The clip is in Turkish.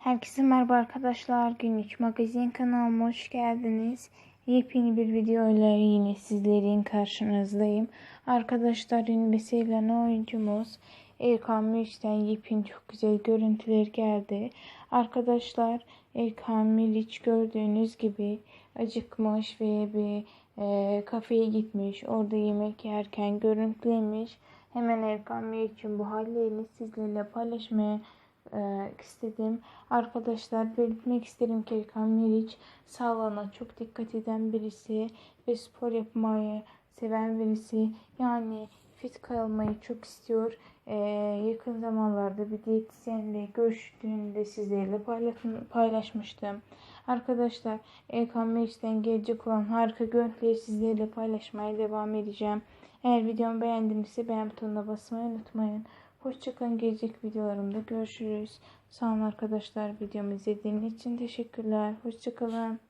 Herkese merhaba arkadaşlar. Günlük magazin kanalıma hoş geldiniz. Yepyeni bir video ile yine sizlerin karşınızdayım. Arkadaşlar ünlü ve sevilen oyuncumuz Erkan Meriç'ten yepyeni çok güzel görüntüler geldi. Arkadaşlar Erkan Meriç gördüğünüz gibi acıkmış ve bir e, kafeye gitmiş. Orada yemek yerken görüntülemiş. Hemen Erkan Meriç'in bu hallerini sizlerle paylaşmaya e, istedim. Arkadaşlar belirtmek isterim ki Erkan Meriç sağlığına çok dikkat eden birisi ve spor yapmayı seven birisi. Yani fit kalmayı çok istiyor. E, yakın zamanlarda bir diyetisyenle görüştüğünde sizlerle paylaşmıştım. Arkadaşlar Erkan Meriç'ten gelecek olan harika görüntüleri sizlerle paylaşmaya devam edeceğim. Eğer videomu beğendinizse beğen butonuna basmayı unutmayın. Hoşçakalın. Gelecek videolarımda görüşürüz. Sağ olun arkadaşlar. Videomu izlediğiniz için teşekkürler. Hoşçakalın.